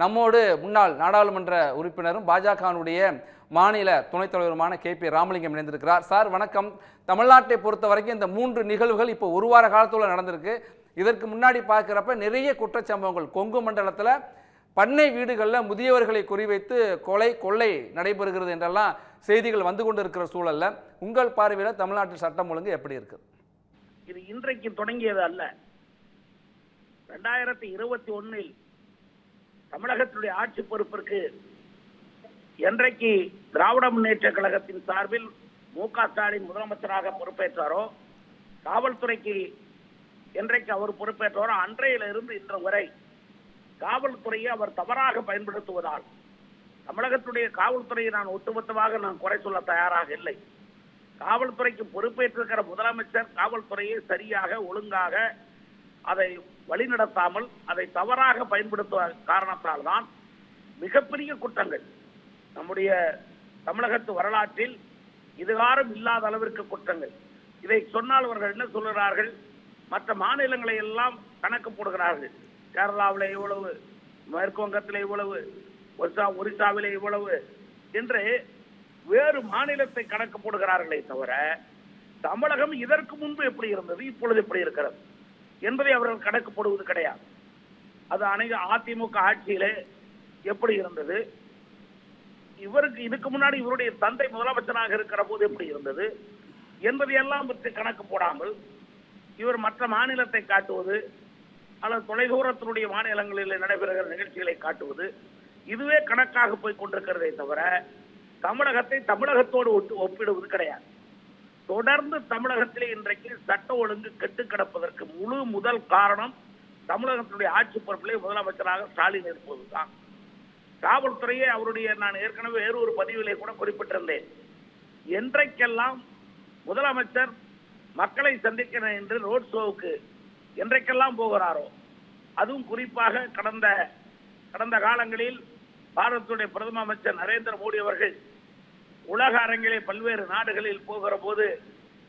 நம்மோடு முன்னாள் நாடாளுமன்ற உறுப்பினரும் பாஜகவினுடைய மாநில துணைத் தலைவருமான கே பி ராமலிங்கம் இணைந்திருக்கிறார். சார் வணக்கம். தமிழ்நாட்டை பொறுத்த வரைக்கும் இந்த மூன்று நிகழ்வுகள் இப்போ ஒரு வார காலத்தில் நடந்திருக்கு. இதற்கு முன்னாடி பார்க்குறப்ப நிறைய குற்றச்சம்பவங்கள். கொங்கு மண்டலத்தில் பண்ணை வீடுகளில் முதியவர்களை குறிவைத்து கொலை கொள்ளை நடைபெறுகிறது என்றெல்லாம் செய்திகள் வந்து கொண்டு இருக்கிற சூழலில் உங்கள் பார்வையில் தமிழ்நாட்டில் சட்டம் ஒழுங்கு எப்படி இருக்குது இது இன்றைக்கு தொடங்கியது அல்ல. ரெண்டாயிரத்தி இருபத்தி ஒன்னில் தமிழகத்தினுடைய ஆட்சி பொறுப்பிற்கு என்றைக்கு திராவிட முன்னேற்ற கழகத்தின் சார்பில் மு க ஸ்டாலின் முதலமைச்சராக பொறுப்பேற்றாரோ காவல்துறைக்கு என்றைக்கு அவர் பொறுப்பேற்றாரோ அன்றையிலிருந்து இன்று வரை காவல்துறையை அவர் தவறாக பயன்படுத்துவதால் தமிழகத்துடைய காவல்துறையை நான் ஒட்டுமொத்தமாக நான் குறை சொல்ல தயாராக இல்லை. காவல்துறைக்கு பொறுப்பேற்றிருக்கிற முதலமைச்சர் காவல்துறையை சரியாக ஒழுங்காக அதை வழிநடத்தாமல் அதை தவறாக பயன்படுத்துவ காரணத்தால் தான் மிகப்பெரிய குற்றங்கள். நம்முடைய தமிழகத்து வரலாற்றில் இதுகாரம் இல்லாத அளவிற்கு குற்றங்கள். இதை சொன்னால் அவர்கள் என்ன சொல்கிறார்கள் மற்ற மாநிலங்களை எல்லாம் கணக்கு போடுகிறார்கள். கேரளாவில் இவ்வளவு மேற்கு வங்கத்தில் இவ்வளவு ஒரிசா ஒரிசாவில் இவ்வளவு என்று வேறு மாநிலத்தை கணக்கு போடுகிறார்களே தவிர தமிழகம் இதற்கு முன்பு எப்படி இருந்தது இப்பொழுது எப்படி இருக்கிறது? என்பதை அவர்கள் கணக்கு போடுவது கிடையாது. அது அனைத்து அதிமுக ஆட்சியிலே எப்படி இருந்தது? இவருக்கு இதுக்கு முன்னாடி இவருடைய தந்தை முதலமைச்சராக இருக்கிற போது எப்படி இருந்தது? என்பதையெல்லாம் பற்றி கணக்கு போடாமல் இவர் மற்ற மாநிலத்தை காட்டுவது அல்லது தொலைதூரத்தினுடைய மாநிலங்களில் நடைபெறுகிற நிகழ்ச்சிகளை காட்டுவது இதுவே கணக்காக போய் கொண்டிருக்கிறதே தவிர தமிழகத்தை தமிழகத்தோடு ஒட்டு ஒப்பிடுவது கிடையாது. தொடர்ந்து தமிழகத்திலே இன்றைக்கு சட்ட ஒழுங்கு கெட்டு கிடப்பதற்கு முழு முதல் காரணம் தமிழகத்தினுடைய ஆட்சி பொறுப்பிலே முதலமைச்சராக ஸ்டாலின் இருப்பதுதான். காவல்துறையை அவருடைய நான் ஏற்கனவே வேறு ஒரு பதிவிலே கூட குறிப்பிட்டிருந்தேன். என்றைக்கெல்லாம் முதலமைச்சர் மக்களை சந்திக்கிறேன் என்று ரோட் ஷோவுக்கு என்றைக்கெல்லாம் போகிறாரோ அதுவும் குறிப்பாக கடந்த கடந்த காலங்களில் பாரதத்துடைய பிரதம அமைச்சர் நரேந்திர மோடி அவர்கள் உலக அரங்கிலே பல்வேறு நாடுகளில் போகிற போது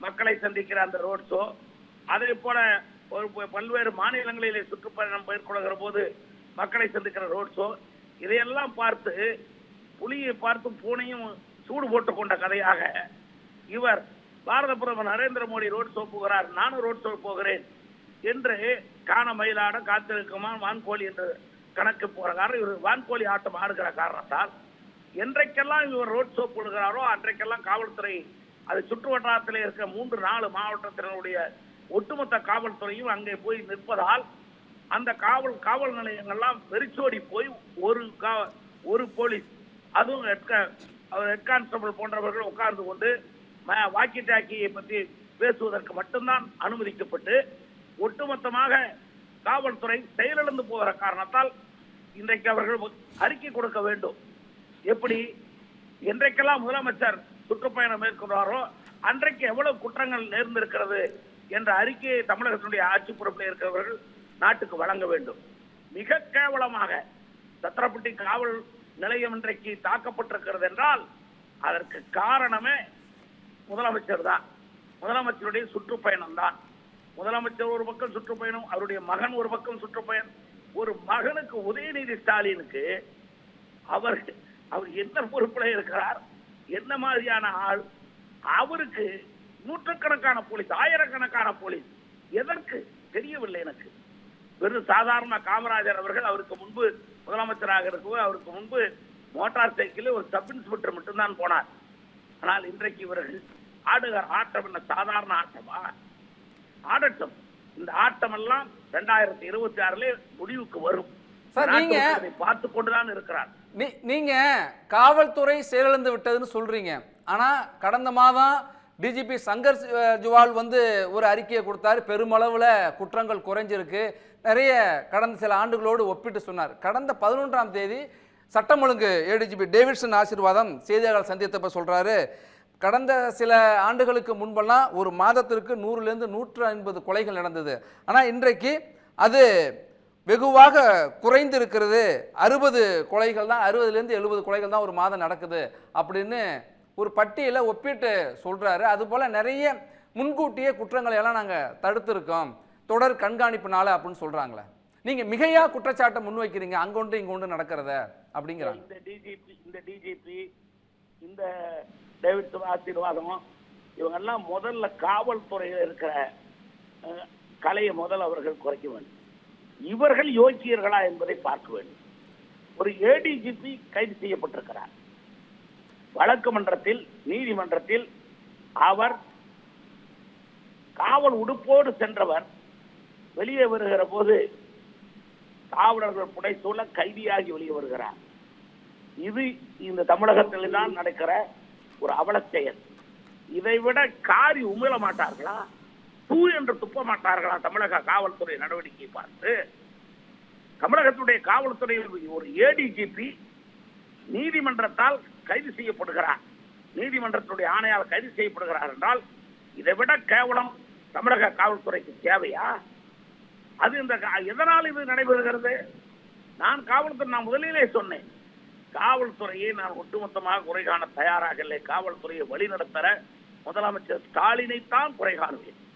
மக்களை சந்திக்கிற அந்த ரோட் ஷோ அதே போல ஒரு பல்வேறு மாநிலங்களிலே சுற்றுப்பயணம் மேற்கொள்கிற போது மக்களை சந்திக்கிற ரோட் ஷோ இதையெல்லாம் பார்த்து புலியை பார்த்து பூனையும் சூடு போட்டுக் கொண்ட கதையாக இவர் பாரத பிரதமர் நரேந்திர மோடி ரோட் ஷோ போகிறார் நானும் ரோட் ஷோ போகிறேன் என்று காண மயிலாட காத்திருக்குமா வான்கோழி என்று கணக்கு போற காரணம் இவர் வான்கோழி ஆட்டம் ஆடுகிற காரணத்தால் என்றைக்கெல்லாம் இவர் ரோட் ஷோ போடுகிறாரோ அன்றைக்கெல்லாம் காவல்துறை அது சுற்று வட்டாரத்தில் இருக்க மூன்று நாலு மாவட்டத்தினுடைய ஒட்டுமொத்த காவல்துறையும் அங்கே போய் நிற்பதால் அந்த காவல் காவல் நிலையங்கள்லாம் வெறிச்சோடி போய் ஒரு கா- ஒரு போலீஸ் அதுவும் ஹெட் அவர் கான்ஸ்டபிள் போன்றவர்கள் உட்கார்ந்து கொண்டு வாக்கி டாக்கியை பற்றி பேசுவதற்கு மட்டும்தான் அனுமதிக்கப்பட்டு ஒட்டுமொத்தமாக காவல்துறை செயலிழந்து போகிற காரணத்தால் இன்றைக்கு அவர்கள் அறிக்கை கொடுக்க வேண்டும். எப்படி என்றைக்கெல்லாம் முதலமைச்சர் சுற்றுப்பயணம் மேற்கொள்வாரோ அன்றைக்கு எவ்வளவு குற்றங்கள் நேர்ந்திருக்கிறது என்ற அறிக்கையை தமிழகத்தினுடைய ஆட்சி பொறுப்பில் இருக்கிறவர்கள் நாட்டுக்கு வழங்க வேண்டும். மிக கேவலமாக சத்திரப்பட்டி காவல் நிலையம் இன்றைக்கு தாக்கப்பட்டிருக்கிறது என்றால் அதற்கு காரணமே முதலமைச்சர் தான். முதலமைச்சருடைய சுற்றுப்பயணம் தான். முதலமைச்சர் ஒரு பக்கம் சுற்றுப்பயணம் அவருடைய மகன் ஒரு பக்கம் சுற்றுப்பயணம். ஒரு மகனுக்கு உதயநிதி ஸ்டாலினுக்கு அவர் அவர் என்ன பொறுப்புல இருக்கிறார்? என்ன மாதிரியான ஆள்? அவருக்கு நூற்றுக்கணக்கான போலீஸ் ஆயிரக்கணக்கான போலீஸ். எதற்கு? தெரியவில்லை எனக்கு. வெறும் சாதாரண காமராஜர் அவர்கள் அவருக்கு முன்பு முதலமைச்சராக இருக்கும்போது அவருக்கு முன்பு மோட்டார் சைக்கிளில் ஒரு சப் இன்ஸ்பெக்டர் மட்டும்தான் போனார். ஆனால் இன்றைக்கு இவர்கள் ஆடுகிற ஆட்டம் என்ன சாதாரண ஆட்டமா? ஆடட்டும். இந்த ஆட்டம் எல்லாம் ரெண்டாயிரத்தி இருபத்தி ஆறுல முடிவுக்கு வரும். பார்த்து கொண்டுதான் இருக்கிறார் நீ நீங்கள் காவல்துறை செயலிழந்து விட்டதுன்னு சொல்கிறீங்க ஆனால் கடந்த மாதம் டிஜிபி சங்கர் ஜுவால் வந்து ஒரு அறிக்கையை கொடுத்தாரு. பெருமளவில் குற்றங்கள் குறைஞ்சிருக்கு. நிறைய கடந்த சில ஆண்டுகளோடு ஒப்பிட்டு சொன்னார். கடந்த பதினொன்றாம் தேதி சட்டம் ஒழுங்கு ஏடிஜிபி டேவிட்சன் ஆசீர்வாதம் செய்தியாளர் சந்தித்தப்ப சொல்கிறாரு கடந்த சில ஆண்டுகளுக்கு முன்பெல்லாம் ஒரு மாதத்திற்கு நூறுலேருந்து நூற்று ஐம்பது கொலைகள் நடந்தது. ஆனால் இன்றைக்கு அது வெகுவாக குறைந்து இருக்கிறது அறுபது கொலைகள் தான் அறுபதுலேருந்து எழுபது கொலைகள் தான் ஒரு மாதம் நடக்குது அப்படின்னு ஒரு பட்டியலை ஒப்பிட்டு சொல்கிறாரு அதுபோல் நிறைய முன்கூட்டியே குற்றங்களை எல்லாம் நாங்கள் தடுத்திருக்கோம். தொடர் கண்காணிப்புனால அப்படின்னு சொல்கிறாங்களே நீங்கள் மிகையா குற்றச்சாட்டை முன்வைக்கிறீங்க அங்க ஒன்று இங்க ஒன்று நடக்கிறத அப்படிங்கிறாங்க. இந்த டிஜிபி இந்த டிஜிபி இந்த டேவிட் ஆசீர்வாதம் இவங்கெல்லாம் முதல்ல காவல்துறையில் இருக்கிற கலையை முதல் அவர்கள் குறைக்க வேண்டும். இவர்கள் யோக்கியர்களா என்பதை பார்க்க வேண்டும். ஒரு ஏடிஜிபி கைது செய்யப்பட்டிருக்கிறார். வழக்கு மன்றத்தில் நீதிமன்றத்தில் அவர் காவல் உடுப்போடு சென்றவர் வெளியே வருகிற போது காவலர்கள் புடைசூழ கைதியாகி வெளியே வருகிறார். இது இந்த தமிழகத்தில் தான் நடக்கிற ஒரு அவலச் செயல் இதை விட காரி உமிழ மாட்டார்களா? தூ என்று துப்ப மாட்டார்களா தமிழக காவல்துறை நடவடிக்கை பார்த்து தமிழகத்துடைய காவல்துறையில் ஒரு ஏடிஜிபி நீதிமன்றத்தால் கைது செய்யப்படுகிறார். நீதிமன்றத்துடைய ஆணையால் கைது செய்யப்படுகிறார் என்றால் இதை விட கேவலம் தமிழக காவல்துறைக்கு தேவையா? அது இந்த கா- எதனால் இது நடைபெறுகிறது? நான் காவல்துறை நான் முதலிலே சொன்னேன் காவல்துறையை நான் ஒட்டுமொத்தமாக குறை காண தயாராக இல்லை. காவல்துறையை வழிநடத்த முதலமைச்சர் ஸ்டாலினைத்தான் குறை காணுவேன்.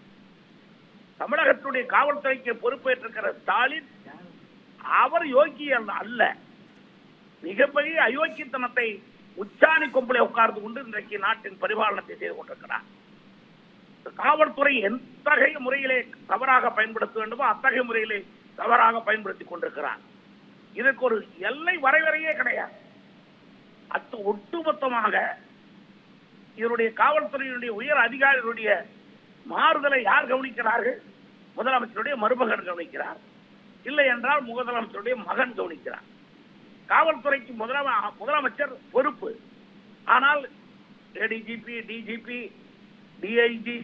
தமிழகத்துடைய காவல்துறைக்கு பொறுப்பேற்றிருக்கிற ஸ்டாலின் அவர் யோக்கியன் அல்ல. மிகப்பெரிய அயோக்கியத்தனத்தை உச்சாணி கொம்பளை உட்கார்ந்து கொண்டு இன்றைக்கு நாட்டின் பரிபாலனத்தை செய்து கொண்டிருக்கிறார். காவல்துறை எத்தகைய முறையிலே தவறாக பயன்படுத்த வேண்டுமோ அத்தகைய முறையிலே தவறாக பயன்படுத்தி கொண்டிருக்கிறார். இதற்கு ஒரு எல்லை வரைவரையே கிடையாது. அத்து ஒட்டுமொத்தமாக இதனுடைய காவல்துறையினுடைய உயர் அதிகாரிகளுடைய மாறுதலை யார் கவனிக்கிறார்கள்? முதலமைச்சருடைய மருமகன் கவனிக்கிறார். இல்லை என்றால் முதலமைச்சருடைய மகன் கவனிக்கிறார். காவல்துறைக்கு முதலம முதலமைச்சர் பொறுப்பு. ஆனால் ஏடிஜிபி டிஜிபி டிஐஜி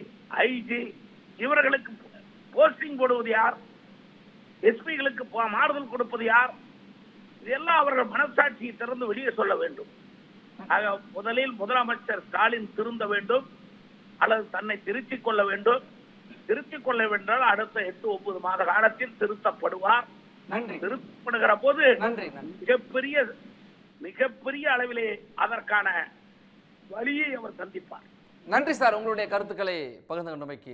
ஐஜி இவர்களுக்கு போஸ்டிங் போடுவது யார்? எஸ்பிகளுக்கு மாறுதல் கொடுப்பது யார்? இதெல்லாம் அவர்கள் மனசாட்சியை திறந்து வெளியே சொல்ல வேண்டும். ஆக முதலில் முதலமைச்சர் ஸ்டாலின் திருந்த வேண்டும். அல்லது தன்னை திருத்திக் கொள்ள வேண்டும். திருத்திக் கொள்ள வென்றால் அடுத்த எட்டு ஒன்பது மாத காலத்தில் திருத்தப்படுவார். நன்றி. திருத்தப்படுகிற போது மிகப்பெரிய மிகப்பெரிய அளவிலே அதற்கான வழியை அவர் சந்திப்பார். நன்றி சார். உங்களுடைய கருத்துக்களை பகிர்ந்து கொண்டமைக்கு